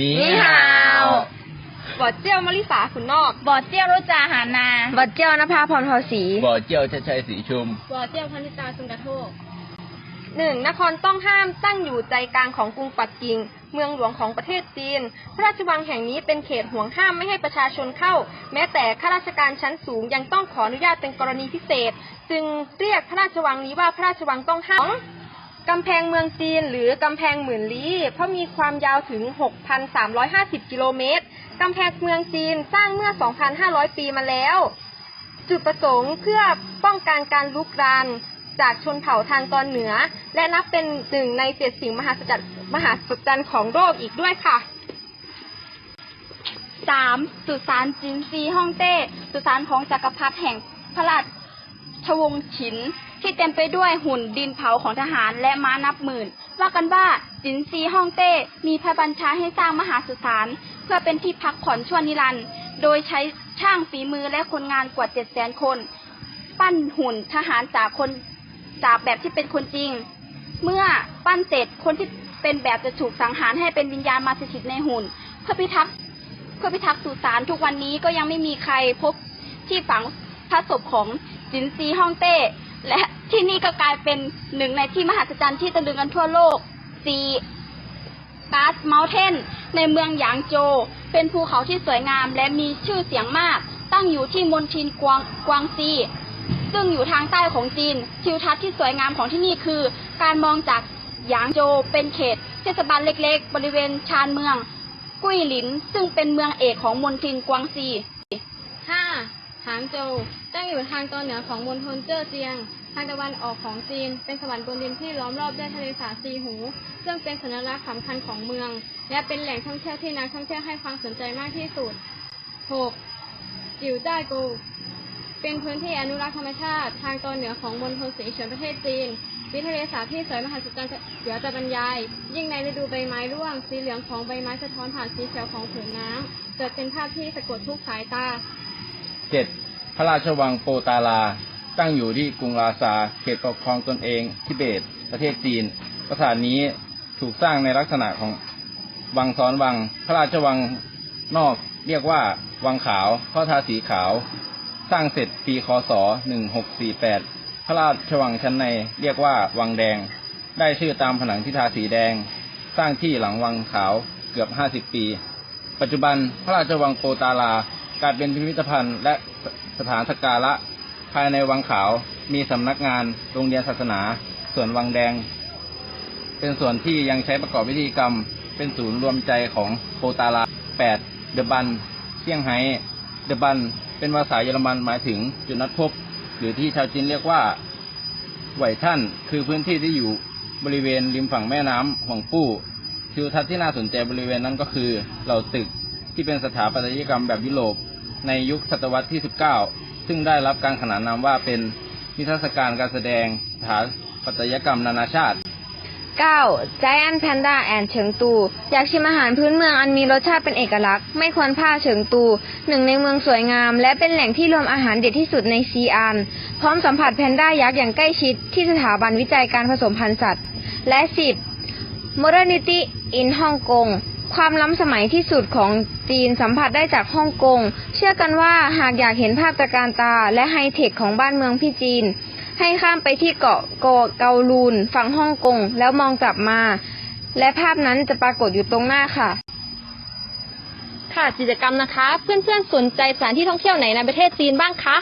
นี่นี่ฮาวบอดเจียวมลิสาขุนนอกบอดเจี้ยวรุจาหานาบัดเจ้านภาพรทอศรีบ่อเจียวชัดชัยสีชุมบอดเจียวพันิตาสุนดาโทหนึ่งนครต้องห้ามตั้งอยู่ใจกลางของกรุงปักกิ่ง เมืองหลวงของประเทศจีน พระราชวังแห่งนี้เป็นเขตห่วงห้ามไม่ให้ประชาชนเข้า แม้แต่ข้าราชการชั้นสูงยังต้องขออนุญาตเป็นกรณีพิเศษ จึงเรียกพระราชวังนี้ว่าพระราชวังต้องห้าม กำแพงเมืองจีน หรือกำแพงหมื่นลี้ เพราะมีความยาวถึง 6,350 กิโลเมตร กำแพงเมืองจีนสร้างเมื่อ 2,500 ปีมาแล้ว จุดประสงค์เพื่อป้องกันการลุกรานจากชนเผ่าทางตอนเหนือ และนับเป็นหนึ่งในเจ็ดสิ่งมหัศจรรย์มหัศจรรย์ของโลกอีกด้วยค่ะสามสุสานจินซีฮ่องเต้ สุสานของจักรพรรดิแห่งพระราช ชวงศ์ฉิน ที่เต็มไปด้วยหุ่นดินเผาของทหารและม้านับหมื่น ว่ากันว่าจินซีฮ่องเต้มีพระบัญชาให้สร้างมหาสุสานเพื่อเป็นที่พักผ่อนชั่วนิรันดร์โดยใช้ช่างฝีมือและคนงานกว่าเจ็ดแสนคน ปั้นหุ่นทหารจากคนจากแบบที่เป็นคนจริง เมื่อปั้นเสร็จคนที่เป็นแบบจะถูกสังหารให้เป็นวิญญาณมาสถิตในหุ่น เพื่อพิทักษ์เพื่อพิทักษ์สุสานทุกวันนี้ก็ยังไม่มีใครพบที่ฝังพระศพของ จินซีฮ่องเต้ และที่นี่ก็กลายเป็นหนึ่งในที่มหัศจรรย์ที่ตะลึงกันทั่วโลกซีกาสเมลเทนในเมืองหยางโจ เป็นภูเขาที่สวยงามและมีชื่อเสียงมาก ตั้งอยู่ที่มณฑลกวางกวางซี ซึ่งอยู่ทางใต้ของจีน ทิวทัศน์ที่สวยงามของที่นี่คือ การมองจากหยางโจเป็นเขต เทศบาลเล็กๆ บริเวณชานเมือง กุ้ยหลิน ซึ่งเป็นเมืองเอกของมณฑลกวางซี หางโจวตั้งอยู่ทางตอนเหนือของมณฑลเจ้อเจียง ทางตะวันออกของจีน เป็นสวรรค์บนดินที่ล้อมรอบด้วยทะเลสาบซีหู ซึ่งเป็นสัญลักษณ์สำคัญของเมือง และเป็นแหล่งท่องเที่ยวที่นักท่องเที่ยวให้ความสนใจมากที่สุด 6. จิ๋วจ้ายกูเป็นพื้นที่อนุรักษ์ธรรมชาติ ทางตอนเหนือของมณฑลเสฉวนประเทศจีนมีทะเลสาบที่สวยมหัศจรรย์เดี๋ยวจะบรรยาย ยิ่งในฤดูใบไม้ร่วง สีเหลืองของใบไม้สะท้อนผ่านสีเขียวของผืนน้ำเกิดเป็นภาพที่สะกดทุกสายตาเจ็ด พระราชวังโปตาราตั้งอยู่ที่กรุงลาซา เขตปกครองตนเอง ทิเบต ประเทศจีน ปราสาทนี้ถูกสร้างในลักษณะของวังซ้อนวัง พระราชวังนอกเรียกว่าวังขาวเพราะทาสีขาว สร้างเสร็จปีคศ 1648 พระราชวังชั้นในเรียกว่าวังแดง ได้ชื่อตามผนังที่ทาสีแดง สร้างที่หลังวังขาวเกือบ 50 ปี ปัจจุบันพระราชวังโปตารากลายเป็นพิพิธภัณฑ์และ สถานสัการะ ภายในวังขาวมีสำนักงานโรงเรียนศาสนา ส่วนวังแดง เป็นส่วนที่ยังใช้ประกอบพิธีกรรม เป็นศูนย์รวมใจของโปตารา 8. เดบันเซี่ยงไฮ้เดบันเป็นภาษาเยอรมันหมายถึงจุดนัดพบ หรือที่ชาวจีนเรียกว่าไหวท่านคือพื้นที่ที่อยู่บริเวณริมฝั่งแม่น้ำห่วงปู้ทิวทัศน์ที่น่าสนใจบริเวณนั้นก็คือเหล่าตึกที่เป็นสถาปัตยกรรมแบบยุโรป ในยุคศตวรรษที่ 19 ซึ่งได้รับการขนานนามว่าเป็นนิทรรศการการแสดงสถาปัตยกรรมนานาชาติ 9. Giant Panda and เฉิงตู อยากชิมอาหารพื้นเมืองอันมีรสชาติเป็นเอกลักษณ์ ไม่ควรพลาดเฉิงตู หนึ่งในเมืองสวยงาม และเป็นแหล่งที่รวมอาหารเด็ดที่สุดในซีอาน พร้อมสัมผัสแพนด้ายักษ์อย่างใกล้ชิด ที่สถาบันวิจัยการผสมพันธุ์สัตว์ และ 10. Modernity in ฮ่องกง ความล้ำสมัยที่สุดของจีนสัมผัสได้จากฮ่องกง เชื่อกันว่าหากอยากเห็นภาพตะการตาและไฮเทคของบ้านเมืองพี่จีน ให้ข้ามไปที่เกาะโกเกาลูนฝั่งฮ่องกง แล้วมองกลับมา และภาพนั้นจะปรากฏอยู่ตรงหน้าค่ะ ค่ะกิจกรรมนะคะ เพื่อนๆสนใจสถานที่ท่องเที่ยวไหนในประเทศจีนบ้างคะ